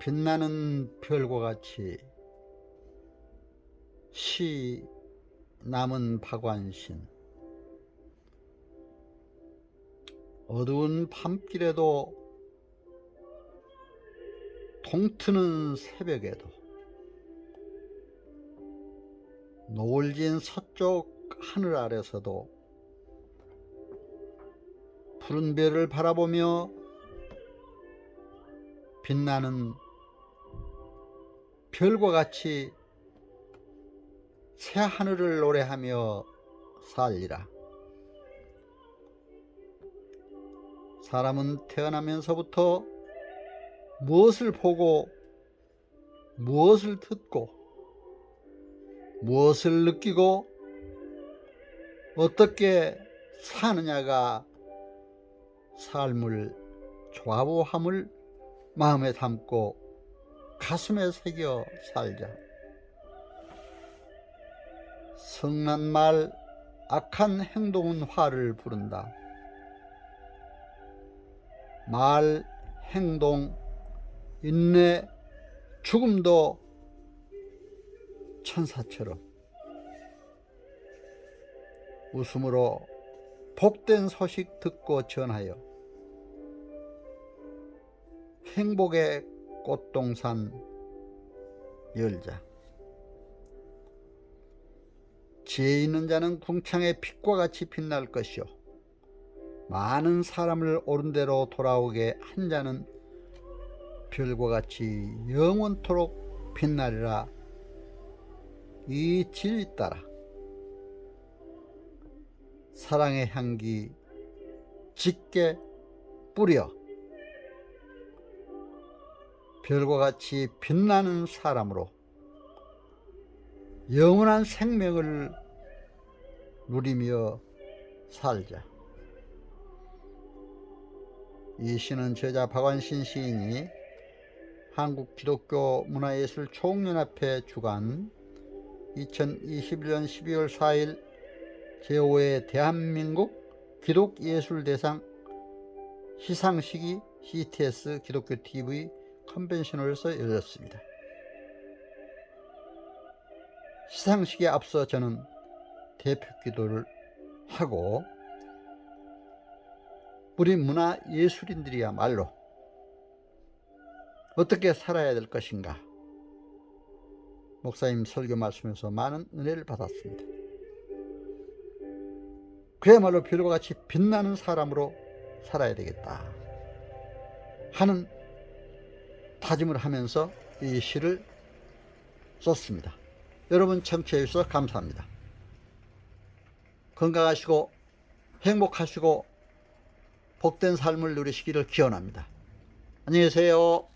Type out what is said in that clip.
빛나는 별과 같이 시 남은 박완신. 어두운 밤길에도 동트는 새벽에도 노을진 서쪽 하늘 아래서도 푸른 별을 바라보며 빛나는 별과 같이 새 하늘을 노래하며 살리라. 사람은 태어나면서부터 무엇을 보고 무엇을 듣고 무엇을 느끼고 어떻게 사느냐가 삶을 좌우함을 마음에 담고 가슴에 새겨 살자. 성난 말 악한 행동은 화를 부른다. 말, 행동, 인내, 죽음도 천사처럼 웃음으로 복된 소식 듣고 전하여 행복의 꽃동산 열자. 지혜 있는 자는 궁창의 빛과 같이 빛날 것이요. 많은 사람을 옳은 대로 돌아오게 한 자는 별과 같이 영원토록 빛나리라. 이 진리 따라 사랑의 향기 짙게 뿌려 별과 같이 빛나는 사람으로 영원한 생명을 누리며 살자. 이 시는 저자 박완신 시인이 한국 기독교 문화예술 총연합회 주관 2021년 12월 4일 제5회 대한민국 기독예술대상 시상식이 CTS 기독교 TV 컨벤션홀에서 열렸습니다. 시상식에 앞서 저는 대표 기도를 하고 우리 문화 예술인들이야말로 어떻게 살아야 될 것인가 목사님 설교 말씀에서 많은 은혜를 받았습니다. 그야말로 별과 같이 빛나는 사람으로 살아야 되겠다 하는 다짐을 하면서 이 시를 썼습니다. 여러분 청취해 주셔서 감사합니다. 건강하시고 행복하시고 복된 삶을 누리시기를 기원합니다. 안녕히 계세요.